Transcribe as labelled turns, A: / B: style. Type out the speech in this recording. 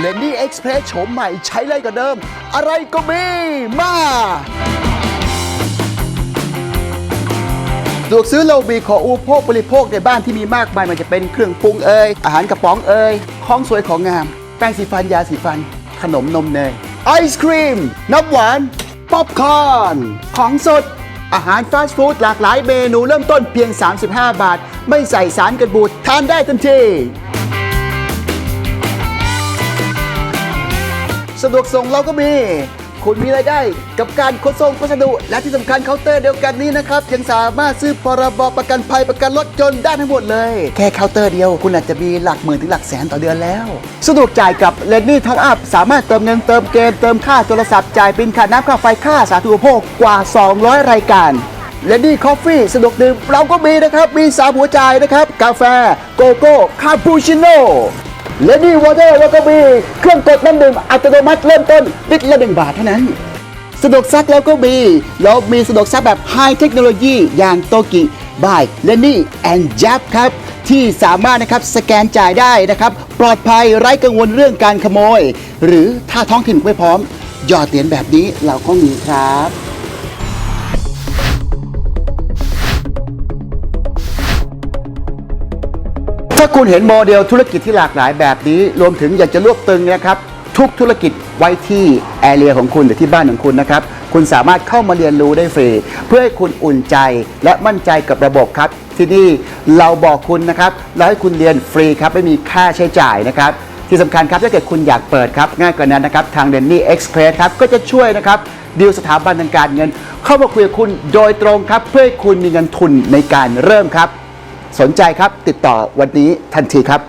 A: เลนนี่เอ็กซ์เพรสโฉมใหม่ใช้ไรกว่าเดิม อะไรก็มีมาสะดวกซื้อโลบีขออุปโภคบริโภคในบ้านที่มีมากมายมันจะเป็นเครื่องปรุงเอ่ยอาหารกระป๋องเอ่ยของสวยของงาม แป้งสีฟันยาสีฟัน ขนมนมเนยไอศครีมน้ำหวานป๊อปคอร์นของสด อาหารฟาสต์ฟู้ดหลากหลายเมนูเริ่มต้นเพียง 35 บาท ไม่ใส่สารกันบูดทานได้ทันที สะดวกส่งเราก็มี คุณมีรายได้กับการขนส่งพัสดุ และที่สำคัญเคาน์เตอร์เดียวกันนี้นะครับ ยังสามารถซื้อพรบประกันภัยประกันรถยนต์ได้ทั้งหมดเลย แค่เคาน์เตอร์เดียว คุณอาจจะมีหลักหมื่นถึงหลักแสนต่อเดือนแล้ว สะดวกจ่ายกับเลนนี่ท็อปอัพสามารถเติมเงินเติมเกมเติมค่าโทรศัพท์จ่ายบินค่าน้ำค่าไฟค่าสาธารณูปโภคกว่า 200 รายการและนี่คอฟฟี่สะดวกดื่มเราก็มีนะครับ มีสามหัวใจายนะครับ กาแฟ โกโก้ คาปูชิโน่ และนี่วอเตอร์แล้วก็มีเครื่องกดน้ำดื่มอัตโนมัติเริ่มต้นลิตรละหนึ่งบาทเท่านั้น สะดวกซักแล้วก็มีเรามีสะดวกซักแบบไฮเทคโนโลยีอย่างโตกิบายและนี่แอนด์จับครับ ที่สามารถนะครับสแกนจ่ายได้นะครับ ปลอดภัยไร้กังวลเรื่องการขโมย หรือถ้าท้องถิ่นไม่พร้อม หยอดเหรียญแบบนี้เราก็มีครับ ถ้าคุณเห็นโมเดลธุรกิจที่หลากหลายแบบนี้ รวมถึงอยากจะรวบตึงนะครับ ทุกธุรกิจไว้ที่แอเรียของคุณหรือที่บ้านของคุณนะครับ คุณสามารถเข้ามาเรียนรู้ได้ฟรี เพื่อให้คุณอุ่นใจและมั่นใจกับระบบครับ ที่นี่เราบอกคุณนะครับเราให้คุณเรียนฟรีครับไม่มีค่าใช้จ่ายนะครับที่สำคัญครับถ้าเกิดคุณอยากเปิดครับง่ายกว่านั้นนะครับทาง d e n n y Express ครับก็จะช่วยนะครับดีลสถาบันทางการเงิน เข้ามาคุยกับคุณโดยตรงครับ เพื่อให้คุณมีเงินทุนในการเริ่มครับ สนใจครับติดต่อวันนี้ทันทีครับ